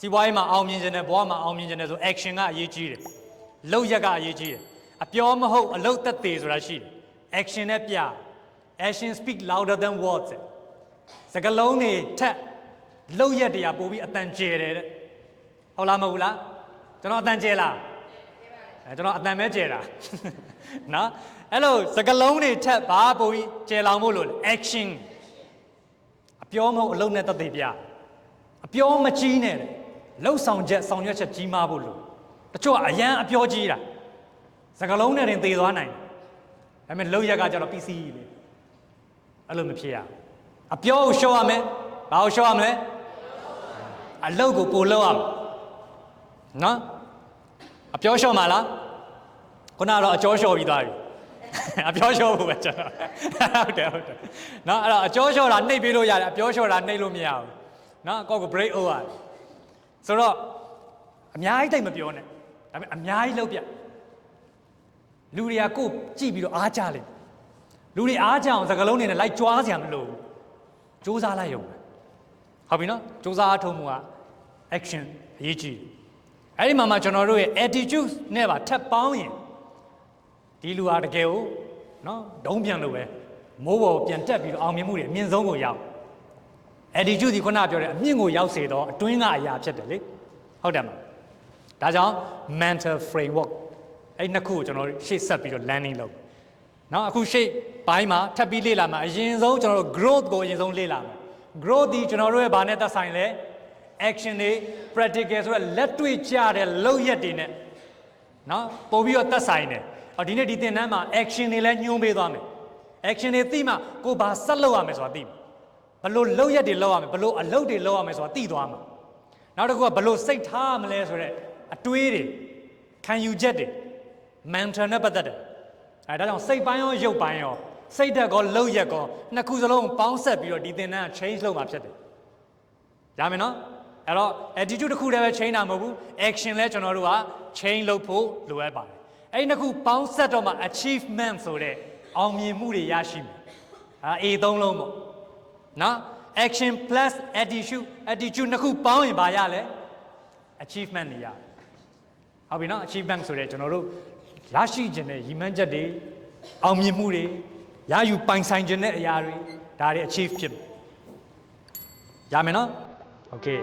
စီးပွားရေးမှာအောင်မြင်ခြင်းနဲ့ဘဝမှာအောင်မြင်ခြင်းနဲ့ဆို action ကအရေးကြီးတယ်လုပ်ရက်ကအရေးကြီးတယ်အပြောမဟုတ်အလုပ်သက်သေဆိုတာရှိတယ် action နဲ့ပြ action speak louder than words စကလုံးတွေထက်လုပ်ရက်တွေကပိုပြီးအတန်ကျယ်တယ်တဲ့ဟုတ်လားမဟုတ်ဘူးလားကျွန်တော်အတန်ကျယ်လားအဲကျွန်တော်အတန်ပဲကျယ်တာနော်အဲ့လိုစကလုံးတွေထက်ဘာပိုပြီးကျယ်လောင်ဖို့လို့လဲ action အပြောမဟုတ်အလုပ်နဲ့သက်သေပြအပြောမကြီးနဲ့တဲ့ လှုပ်ဆောင်ချက်ဆောင်ရွက်ချက်ကြီးမားဖို့လိုတချို့ကအရန်အပြောကြီးတာစကလုံးနဲ့တင်သေသွားနိုင်ဒါပေမဲ့လှုပ်ရက်ကကျတော့ PC လေအဲ့လိုမဖြစ်ရအပြောကိုရှော့ရမယ်ဘာကိုရှော့ရမလဲအလုပ်ကိုပိုလုပ်ရမယ်နော်အပြောလျှော့မှာလားခုနကတော့အကျောလျှော့ပြီးသားပြီအပြောလျှော့ဖို့ပဲကျွန်တော်ဟုတ်တယ်ဟုတ်တယ်နော်အဲ့တော့အကျောလျှော့တာနှိပ်ပေးလို့ရတယ်အပြောလျှော့တာနှိပ်လို့မရဘူးနော်ကော့ကို break over ဆိုတော့အများကြီးတိတ်မပြောနဲ့ဒါပေမဲ့အများကြီးလုပ်ပြလူတွေကကိုယ်ကြည့်ပြီးတော့အားကြလိမ့်လူတွေအားကြအောင်စကလုံးတွေနဲ့လိုက်ကြွားစရာမလိုဘူးစူးစမ်းလိုက်ရုံပဲဟုတ်ပြီနော်စူးစမ်းအားထုတ်မှုက action အရေးကြီးတယ်အဲ့ဒီမှာမှကျွန်တော်တို့ရဲ့ attitude နဲ့ပါထပ်ပေါင်းရင်ဒီလူဟာတကယ်ကိုနော်ဒုံးပြန်လို့ပဲမိုးပေါ်ပြန်တက်ပြီးတော့အောင်မြင်မှုတွေအမြင့်ဆုံးကိုရောက် attitude ဒီခုနပြောတဲ့အမြင့်ကိုရောက်စေတော့အတွင်းကအရာဖြစ်တယ်လေဟုတ်တယ်မလားဒါကြောင့် mental framework အဲ့နှစ်ခုကိုကျွန်တော်တို့ရှေ့ဆက်ပြီးတော့ landing လုပ်နော်အခုရှေ့ပိုင်းမှာထပ်ပြီးလေ့လာမှာအရင်ဆုံးကျွန်တော်တို့ growth ကိုအရင်ဆုံးလေ့လာမှာ growth ဒီကျွန်တော်တို့ရဲ့ဘာနဲ့သက်ဆိုင်လဲ action တွေ practical ဆိုတော့လက်တွေ့ကြတဲ့လုပ်ရက်တွေနဲ့နော်ပို့ပြီးတော့သက်ဆိုင်တယ်အော်ဒီနေ့ဒီသင်တန်းမှာ action တွေလည်းညွှန်းပေးသွားမယ် action တွေသိမှကိုဘာဆက်လုပ်ရမယ်ဆိုတာသိမှာဘ လို့လုပ်ရက်တွေလုပ်ရမယ်ဘလို့အလုပ်တွေလုပ်ရမယ်ဆိုတာသိသွားမှာနောက်တစ်ခုကဘလို့စိတ်ထားရမလဲဆိုတော့အတွေးတွေခံယူချက်တွေ mental နဲ့ပတ်သက်တယ်အဲဒါကြောင့်စိတ်ပိုင်းရောရုပ်ပိုင်းရောစိတ်ဓာတ်ကောလုပ်ရက်ကောနှစ်ခုစလုံးပေါင်းဆက်ပြီးတော့ဒီသင်တန်းက change လုပ်မှာဖြစ်တယ်ရမယ်နော်အဲ့တော့ attitude တစ်ခုတည်းပဲ change တာမဟုတ်ဘူး action လဲကျွန်တော်တို့က change လုပ်ဖို့လိုအပ်ပါတယ်အဲ့ဒီနှစ်ခုပေါင်းဆက်တော့မှ achievement ဆိုတဲ့အောင်မြင်မှုတွေရရှိမယ်အာ A သုံးလုံးပေါ့ နော် action plus attitude attitude နှစ်ခုပေါင်းရင်ဘာရလဲ achievement တွေရတယ်ဟုတ်ပြီနော် achievement ဆိုတဲ့ကျွန်တော်တို့ရရှိခြင်းတဲ့ရည်မှန်းချက်တွေအောင်မြင်မှုတွေရယူပိုင်ဆိုင်ခြင်းတဲ့အရာတွေဒါတွေ achieve ဖြစ်မယ်ရမယ်နော် okay